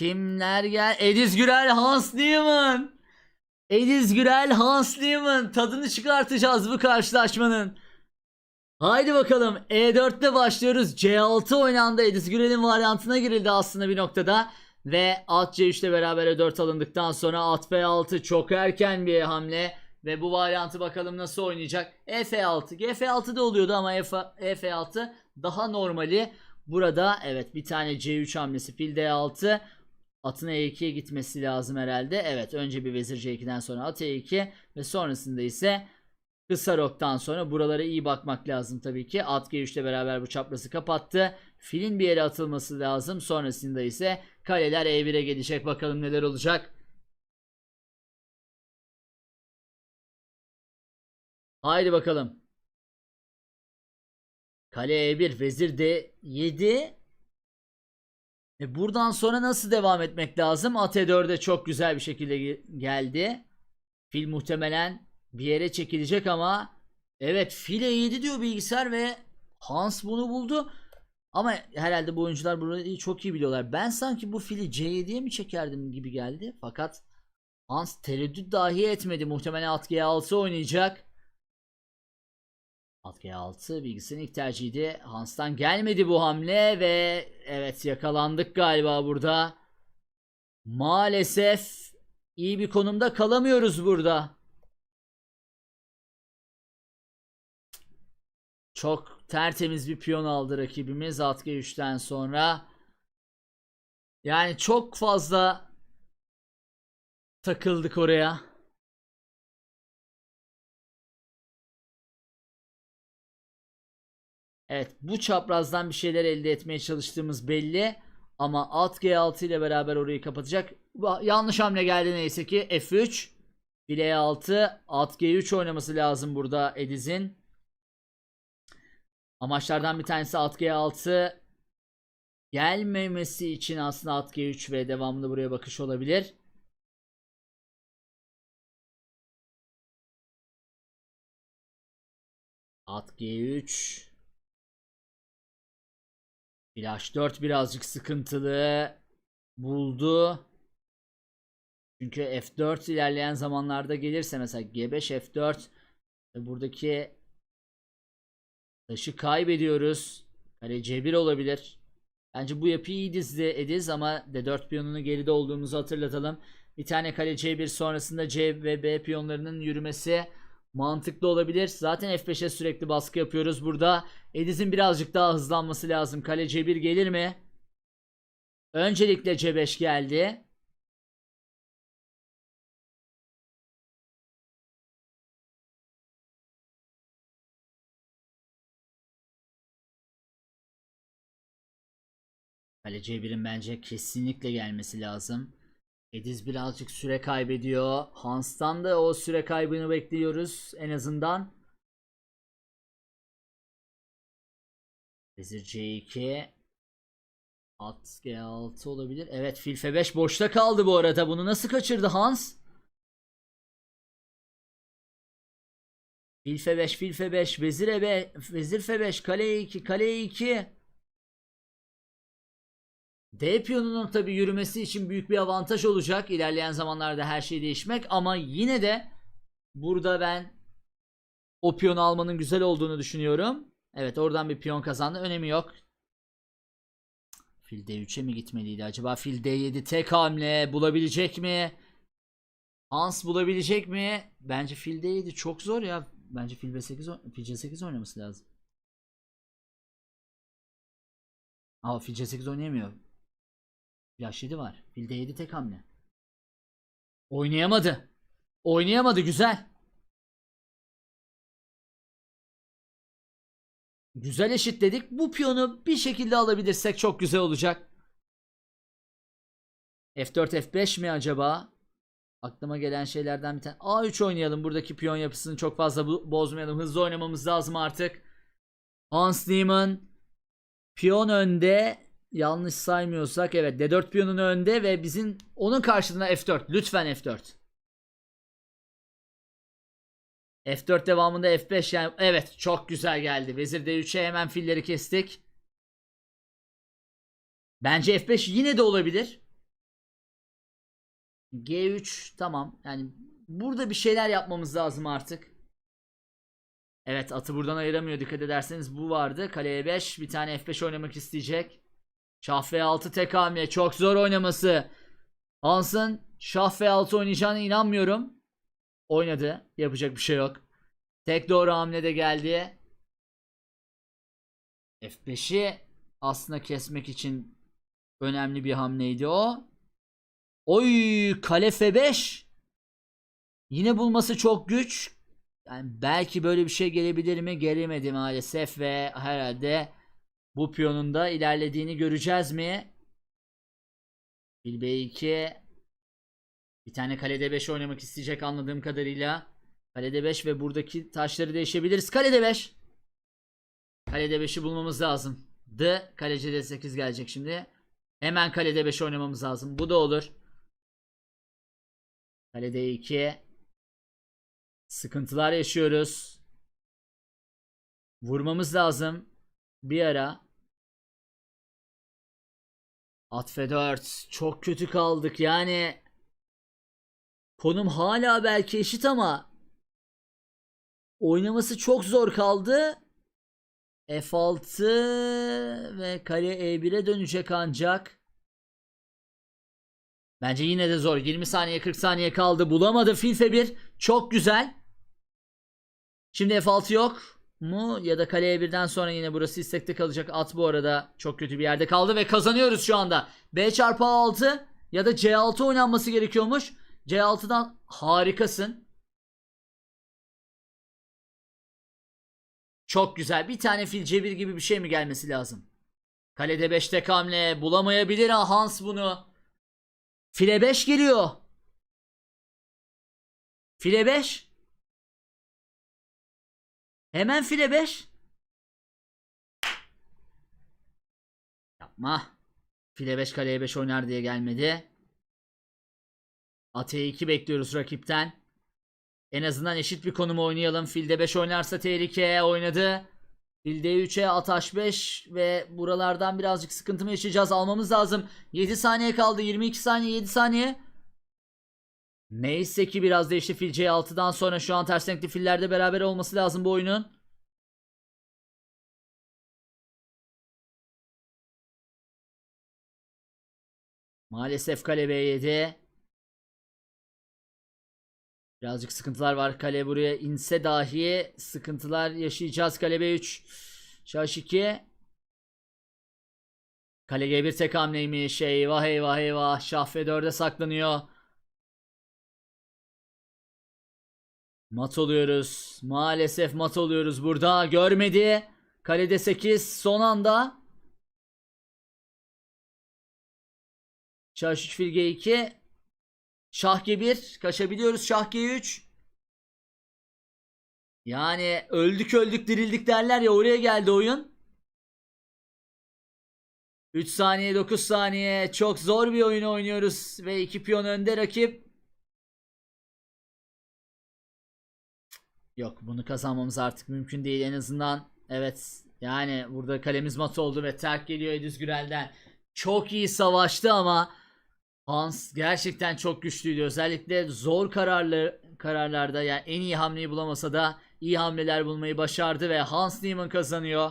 Kimler gel? Ediz Gürel, Hans Niemann. Ediz Gürel, Hans Niemann. Tadını çıkartacağız bu karşılaşmanın. Haydi bakalım E4'te başlıyoruz. C6 oynandı. Ediz Gürel'in varyantına girildi aslında bir noktada. Ve at C3 ile beraber E4 alındıktan sonra at B6 çok erken bir hamle. Ve bu varyantı bakalım nasıl oynayacak. E F6. GF6 da oluyordu ama E F6 daha normali. Burada evet bir tane C3 hamlesi fil D6. Atın E2'ye gitmesi lazım herhalde. Evet önce bir vezir C2'den sonra at E2 ve sonrasında ise kısa roktan sonra buralara iyi bakmak lazım tabii ki. At G3 ile beraber bu çaprazı kapattı. Filin bir yere atılması lazım. Sonrasında ise kaleler E1'e gelecek. Bakalım neler olacak. Haydi bakalım. Kale E1, vezir D7. E buradan sonra nasıl devam etmek lazım? At E4'e çok güzel bir şekilde ge- geldi. Fil muhtemelen bir yere çekilecek ama evet fil E7 diyor bilgisayar ve Hans bunu buldu. Ama herhalde bu oyuncular burayı çok iyi biliyorlar. Ben sanki bu fili C7'ye mi çekerdim gibi geldi. Fakat Hans tereddüt dahi etmedi. Muhtemelen at G6 oynayacak. At G6 bilgisayarın ilk tercihiydi. Hans'tan gelmedi bu hamle ve evet yakalandık galiba burada. Maalesef iyi bir konumda kalamıyoruz burada. Çok tertemiz bir piyon aldı rakibimiz at G3'ten sonra. Yani çok fazla takıldık oraya. Evet bu çaprazdan bir şeyler elde etmeye çalıştığımız belli. Ama at G6 ile beraber orayı kapatacak. Yanlış hamle geldi neyse ki F3. File E6 at G3 oynaması lazım burada Ediz'in. Amaçlardan bir tanesi at G6 gelmemesi için aslında at G3 ve devamlı buraya bakış olabilir. At G3 Flash 4 birazcık sıkıntılı buldu. Çünkü F4 ilerleyen zamanlarda gelirse mesela G5 F4 e, buradaki taşı kaybediyoruz. Kale C1 olabilir. Bence bu yapıyı iyi dizdi Ediz ama D4 piyonunu geride olduğumuzu hatırlatalım. Bir tane kale C1 sonrasında C ve B piyonlarının yürümesi mantıklı olabilir. Zaten F5'e sürekli baskı yapıyoruz burada. Ediz'in birazcık daha hızlanması lazım. Kale C1 gelir mi? Öncelikle C5 geldi. Kale C1'in bence kesinlikle gelmesi lazım. Ediz birazcık süre kaybediyor. Hans'tan da o süre kaybını bekliyoruz en azından. Vezir C2 At G6 olabilir. Evet fil F5 boşta kaldı bu arada. Bunu nasıl kaçırdı Hans? Fil F5 fil F5 vezir E5 vezir F5 kale E2 kale E2 D piyonunun tabi yürümesi için büyük bir avantaj olacak. İlerleyen zamanlarda her şey değişmek ama yine de burada ben o piyonu almanın güzel olduğunu düşünüyorum. Evet oradan bir piyon kazandı. Önemi yok. Fil D3'e mi gitmeliydi acaba? Fil D7 tek hamle bulabilecek mi? Hans bulabilecek mi? Bence fil D7 çok zor ya. Bence fil B8 oyn- fil C8 oynaması lazım. Aa fil C8 oynayamıyor. Flash 7 var. Fil D7 tek hamle. Oynayamadı. Oynayamadı güzel. Güzel eşitledik. Bu piyonu bir şekilde alabilirsek çok güzel olacak. F4 F5 mi acaba? Aklıma gelen şeylerden bir tane. A3 oynayalım. Buradaki piyon yapısını çok fazla bo- bozmayalım. Hızlı oynamamız lazım artık. Hans Niemann piyon önde. Yanlış saymıyorsak evet D4 piyonun önde ve bizim onun karşılığında F4. Lütfen F4. F4 devamında F5 yani evet çok güzel geldi. Vezir D3'e hemen filleri kestik. Bence F5 yine de olabilir. G3 tamam. Yani burada bir şeyler yapmamız lazım artık. Evet atı buradan ayıramıyor dikkat ederseniz bu vardı. Kaleye 5 bir tane F5 oynamak isteyecek. Şah F6 tek hamle çok zor oynaması. Hans'ın Şah F6 oynayacağına inanmıyorum. Oynadı. Yapacak bir şey yok. Tek doğru hamle de geldi. F5'i aslında kesmek için önemli bir hamleydi o. Oy kale F5. Yine bulması çok güç. Yani belki böyle bir şey gelebilir mi? Gelemedi maalesef ve herhalde bu piyonun da ilerlediğini göreceğiz mi? Fil B2 bir tane kalede 5 oynamak isteyecek anladığım kadarıyla. Kalede 5 ve buradaki taşları değişebiliriz. Kalede 5. Kalede 5'i bulmamız lazım. D kaleci D8 gelecek şimdi. Hemen kalede 5 oynamamız lazım. Bu da olur. Kalede 2. Sıkıntılar yaşıyoruz. Vurmamız lazım. Bir ara. At F4. Çok kötü kaldık yani. Konum hala belki eşit ama oynaması çok zor kaldı. F6 ve kale E1'e dönecek ancak. Bence yine de zor. 20 saniye 40 saniye kaldı. Bulamadı fil F1. Çok güzel. Şimdi F6 yok mu? Ya da kale E1'den sonra yine burası istekte kalacak. At bu arada çok kötü bir yerde kaldı ve kazanıyoruz şu anda. B çarpı 6 ya da C6 oynanması gerekiyormuş. C6'dan harikasın. Çok güzel. Bir tane fil cebir gibi bir şey mi gelmesi lazım? Kalede 5 tek hamle. Bulamayabilir ha Hans bunu. File 5 geliyor. File 5. Hemen file 5. Yapma. File 5 kaleye 5 oynar diye gelmedi. Ate 2 bekliyoruz rakipten. En azından eşit bir konum oynayalım. Filde 5 oynarsa tehlike oynadı. Filde 3'e at H5 ve buralardan birazcık sıkıntı mı yaşayacağız? Almamız lazım. 7 saniye kaldı. 22 saniye 7 saniye. Neyse ki biraz değişti fil C6'dan sonra şu an ters renkli fillerde beraber olması lazım bu oyunun. Maalesef kale B7. Birazcık sıkıntılar var. Kale buraya inse dahi sıkıntılar yaşayacağız. Kale B3. Şah 2. Kale G1 tek hamleymiş. Eyvah eyvah eyvah. Şah F4'e saklanıyor. Mat oluyoruz. Maalesef mat oluyoruz burada. Görmedi. Kalede 8 son anda. Şah 3 fil G2. Şah G1 kaçabiliyoruz. Şah G3. Yani öldük öldük dirildik derler ya oraya geldi oyun. 3 saniye 9 saniye çok zor bir oyun oynuyoruz ve 2 piyon önde rakip. Yok bunu kazanmamız artık mümkün değil en azından. Evet yani burada kalemiz mat oldu ve terk geliyor Ediz Gürel'den. Çok iyi savaştı ama Hans gerçekten çok güçlüydü. Özellikle zor kararlı kararlarda yani en iyi hamleyi bulamasa da iyi hamleler bulmayı başardı ve Hans Niemann kazanıyor.